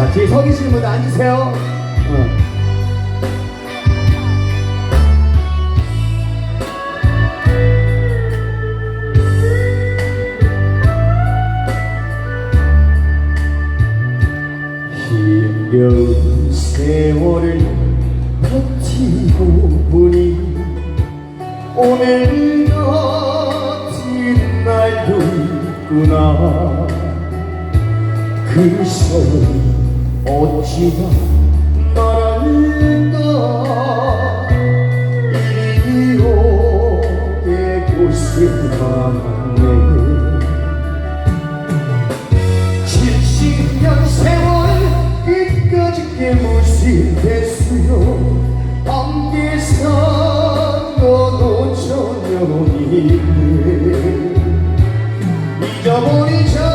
자, 뒤에 서 계시는 분들 앉으세요. 어. 힘겨운 세월을 버티고 보니 오늘 같은 날도 있구나 그 소리 어찌나 나랄까 이리 오게 곳을 만네 70년 세월 끝까지 깨무실 됐어요 안개상 너도 저녁 있네. 잊어버리자.